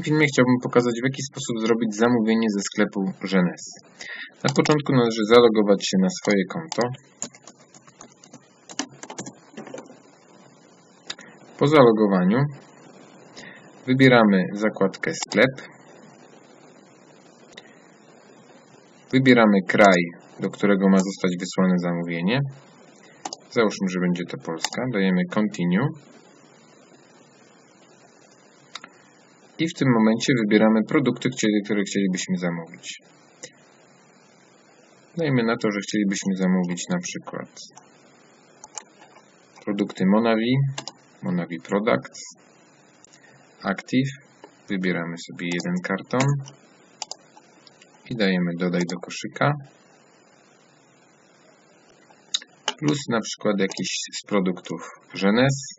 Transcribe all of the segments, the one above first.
W filmie chciałbym pokazać, w jaki sposób zrobić zamówienie ze sklepu Genes. Na początku należy zalogować się na swoje konto. Po zalogowaniu wybieramy zakładkę Sklep. Wybieramy kraj, do którego ma zostać wysłane zamówienie. Załóżmy, że będzie to Polska. Dajemy Continue. I w tym momencie wybieramy produkty, które chcielibyśmy zamówić. Dajmy na to, że chcielibyśmy zamówić na przykład produkty Monavi, Monavi Products, Active. Wybieramy sobie jeden karton i dajemy dodaj do koszyka. Plus na przykład jakiś z produktów Genes.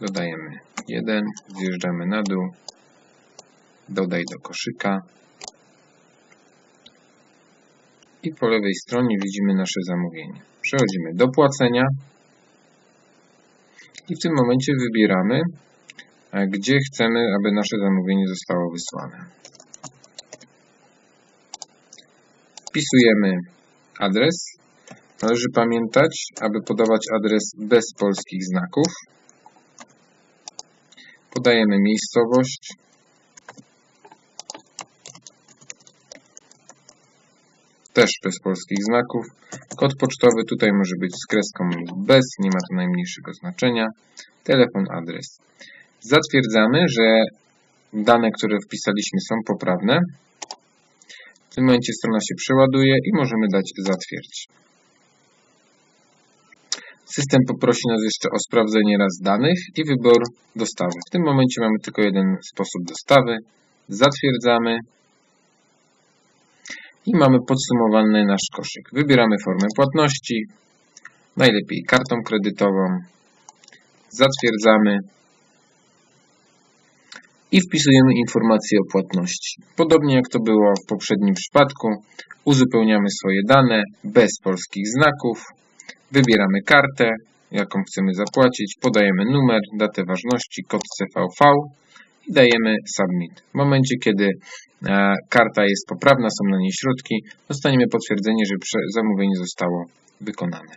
Dodajemy 1, zjeżdżamy na dół, dodaj do koszyka i po lewej stronie widzimy nasze zamówienie. Przechodzimy do płacenia i w tym momencie wybieramy, gdzie chcemy, aby nasze zamówienie zostało wysłane. Wpisujemy adres. Należy pamiętać, aby podawać adres bez polskich znaków. Podajemy miejscowość. Też bez polskich znaków. Kod pocztowy tutaj może być z kreską lub bez, nie ma to najmniejszego znaczenia. Telefon, adres. Zatwierdzamy, że dane, które wpisaliśmy są poprawne. W tym momencie strona się przeładuje i możemy dać zatwierdź. System poprosi nas jeszcze o sprawdzenie raz danych i wybór dostawy. W tym momencie mamy tylko jeden sposób dostawy. Zatwierdzamy i mamy podsumowany nasz koszyk. Wybieramy formę płatności, najlepiej kartą kredytową. Zatwierdzamy i wpisujemy informacje o płatności. Podobnie jak to było w poprzednim przypadku, uzupełniamy swoje dane bez polskich znaków, wybieramy kartę, jaką chcemy zapłacić, podajemy numer, datę ważności, kod CVV i dajemy Submit. W momencie, kiedy e, karta jest poprawna, są na niej środki, dostaniemy potwierdzenie, że zamówienie zostało wykonane.